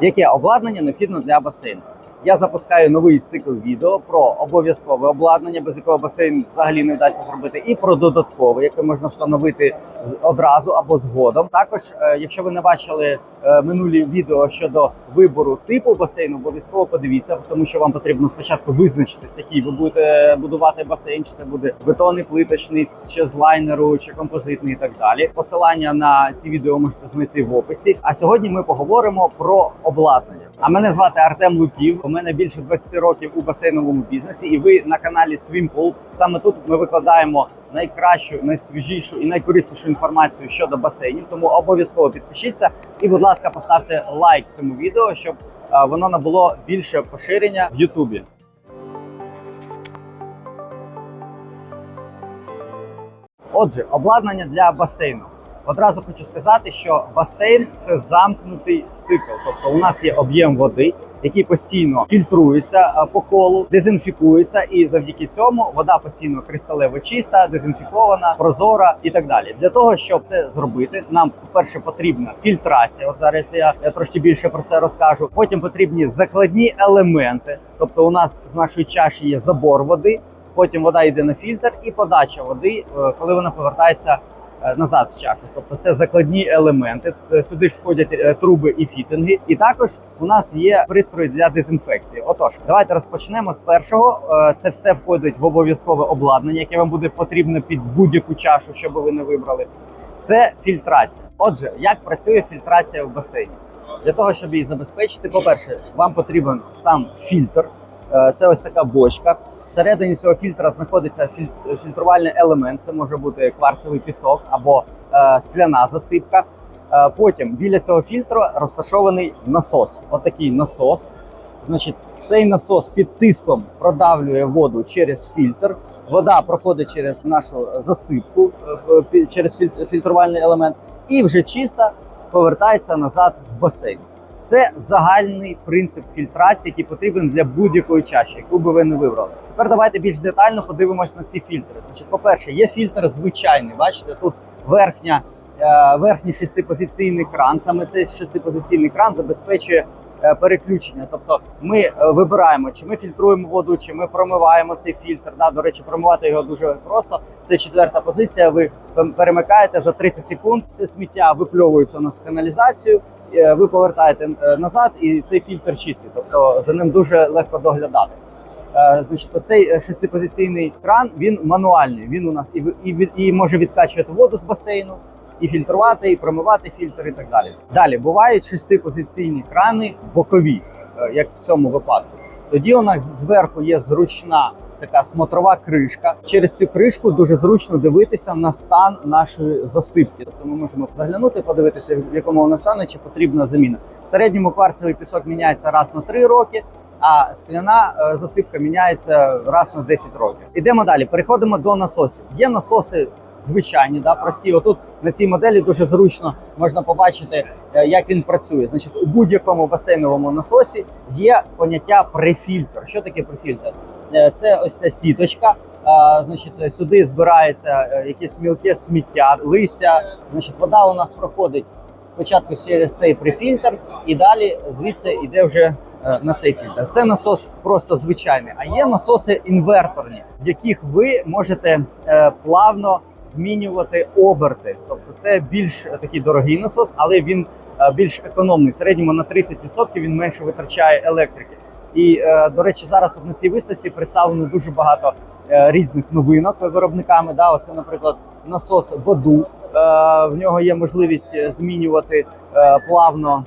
Яке обладнання необхідно для басейну? Я запускаю новий цикл відео про обов'язкове обладнання, без якого басейн взагалі не вдасться зробити, і про додаткове, яке можна встановити одразу або згодом. Також, е, якщо ви не бачили е, минулі відео щодо вибору типу басейну, обов'язково подивіться, тому що вам потрібно спочатку визначитись, який ви будете будувати басейн, чи це буде бетонний плиточний, чи з лайнеру, чи композитний, і так далі. Посилання на ці відео можете знайти в описі. А сьогодні ми поговоримо про обладнання. А мене звати Артем Лупів. У мене більше 20 років у басейновому бізнесі, і ви на каналі Swimpool. Саме тут ми викладаємо найкращу, найсвіжішу і найкориснішу інформацію щодо басейнів. Тому обов'язково підпишіться і, будь ласка, поставте лайк цьому відео, щоб е, воно набуло більше поширення в Ютубі. Отже, обладнання для басейну. Одразу хочу сказати, що басейн це замкнутий цикл. Тобто, у нас є об'єм води, який постійно фільтрується е, по колу, дезінфікується, і завдяки цьому вода постійно кристалево чиста, дезінфікована, прозора і так далі. Для того щоб це зробити, нам по-перше потрібна фільтрація. От зараз я, я трошки більше про це розкажу. Потім потрібні закладні елементи. Тобто, у нас з нашої чаші є забор води. Потім вода йде на фільтр і подача води, е, коли вона повертається назад з чаші. Тобто це закладні елементи. Е, Сюди ж входять е, труби і фітинги. І також у нас є пристрої для дезінфекції. Отож, давайте розпочнемо з першого. Е, Це все входить в обов'язкове обладнання, яке вам буде потрібно під будь-яку чашу, що би ви не вибрали. Це фільтрація. Отже, як працює фільтрація в басейні? Для того, щоб її забезпечити, по-перше, вам потрібен сам фільтр. Е, Це ось така бочка. Всередині цього фільтра знаходиться фільтрувальний елемент. Це може бути кварцевий пісок або е, скляна засипка. Е, Потім біля цього фільтру розташований насос. Отакий насос. Значить, цей насос під тиском продавлює воду через фільтр. Вода проходить через нашу засипку, через фільтрувальний елемент, і вже чиста повертається назад в басейн. Це загальний принцип фільтрації, який потрібен для будь-якої чаші, яку би ви не вибрали. Тепер давайте більш детально подивимось на ці фільтри. Значить, по-перше, є фільтр звичайний. Бачите, тут верхня, верхній шестипозиційний кран. Саме цей шестипозиційний кран забезпечує е, переключення. Тобто ми е, вибираємо, чи ми фільтруємо воду, чи ми промиваємо цей фільтр. Да, до речі, промивати його дуже просто. Це четверта позиція. Ви перемикаєте за 30 секунд. Це сміття випльовується у нас в каналізацію. е, Ви повертаєте е, назад, і цей фільтр чистий. Тобто за ним дуже легко доглядати. Е, Значить, оцей е, шестипозиційний кран він мануальний. Він у нас і, і, і може відкачувати воду з басейну, і фільтрувати, і промивати фільтр, і так далі. Далі бувають шестипозиційні крани бокові, е, як в цьому випадку. Тоді у нас зверху є зручна така смотрова кришка. Через цю кришку дуже зручно дивитися на стан нашої засипки. Тобто ми можемо заглянути, подивитися, в якому вона стане, чи потрібна заміна. В середньому кварцевий пісок міняється раз на 3 роки. А скляна е, засипка міняється раз на 10 років. Ідемо далі. Переходимо до насосів. Є насоси звичайні, да, прості. Отут на цій моделі дуже зручно можна побачити, е, як він працює. Значить, у будь-якому басейновому насосі є поняття префільтр. Що таке префільтр? Е, Це ось ця сіточка. Значить, сюди збирається е, якесь мілке сміття, листя. Значить, вода у нас проходить спочатку через цей префільтр, і далі звідси йде вже на цей фільтр. Це насос просто звичайний. А є насоси інверторні, в яких ви можете плавно змінювати оберти. Тобто це більш такий дорогий насос, але він е, більш економний. В середньому на 30% він менше витрачає електрики. І е, до речі, зараз на цій виставці представлено дуже багато е, різних новинок виробниками. Да, оце, наприклад, насос Боду. Е, в нього є можливість змінювати плавно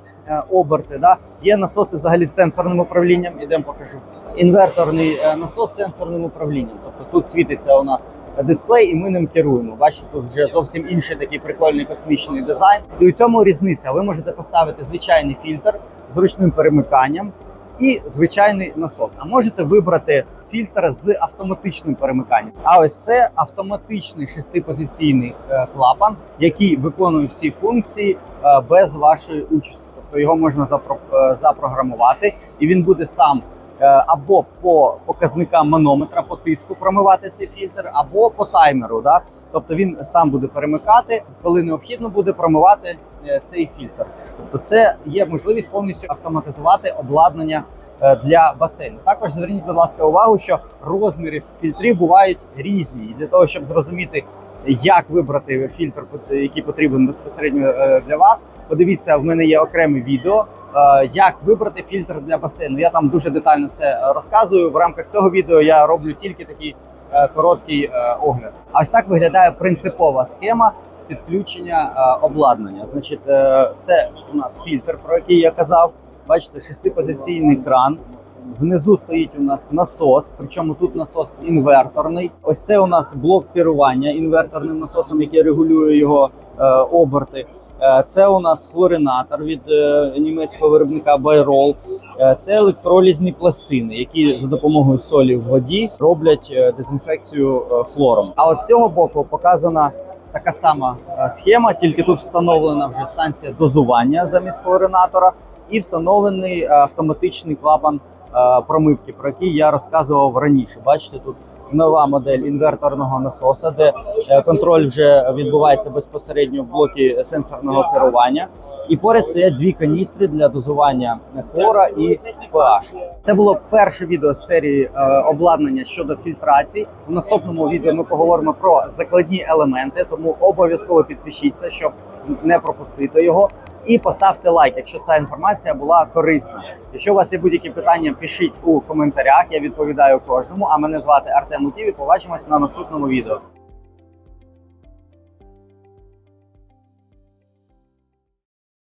оберти. Да. Є насоси взагалі з сенсорним управлінням. Ідемо покажу. Інверторний насос з сенсорним управлінням. Тобто тут світиться у нас дисплей, і ми ним керуємо. Бачите, тут вже зовсім інший такий прикольний космічний дизайн. І у цьому різниця. Ви можете поставити звичайний фільтр з ручним перемиканням і звичайний насос. А можете вибрати фільтр з автоматичним перемиканням. А ось це автоматичний шестипозиційний е, клапан, який виконує всі функції е, без вашої участі. Тобто його можна запро- е, запрограмувати, і він буде сам е, або по показникам манометра по тиску промивати цей фільтр, або по таймеру. Да? Тобто він сам буде перемикати, коли необхідно буде промивати е, цей фільтр. Тобто, це є можливість повністю автоматизувати обладнання е, для басейну. Також зверніть, будь ласка, увагу, що розміри фільтрів бувають різні. І для того, щоб зрозуміти, як вибрати фільтр, який потрібен безпосередньо е, для вас, подивіться, в мене є окреме відео. Е, Як вибрати фільтр для басейну? Я там дуже детально все е, розказую. В рамках цього відео я роблю тільки такий е, короткий огляд. А ось так виглядає принципова схема підключення обладнання. Значить, це у нас фільтр, про який я казав. Бачите, шестипозиційний кран. Внизу стоїть у нас насос, причому тут насос інверторний. Ось це у нас блок керування інверторним насосом, який регулює його е, оберти. Е, Це у нас хлоринатор від е, німецького виробника Байрол. Е, Це електролізні пластини, які за допомогою солі в воді роблять е, дезінфекцію е, хлором. А от з цього боку показана така сама е, схема, тільки тут встановлена вже станція дозування замість хлоринатора і встановлений е, автоматичний клапан промивки, про який я розказував раніше. Бачите, тут нова модель інверторного насоса, де е, контроль вже відбувається безпосередньо в блокі сенсорного керування. І поряд стоять дві каністри для дозування хлора і pH. Це було перше відео з серії е, обладнання щодо фільтрації. У наступному відео ми поговоримо про закладні елементи, тому обов'язково підпишіться, щоб не пропустити його. І поставте лайк, якщо ця інформація була корисна. Якщо у вас є будь-які питання, пишіть у коментарях. Я відповідаю кожному. А мене звати Артем Луків і Побачимось на наступному відео.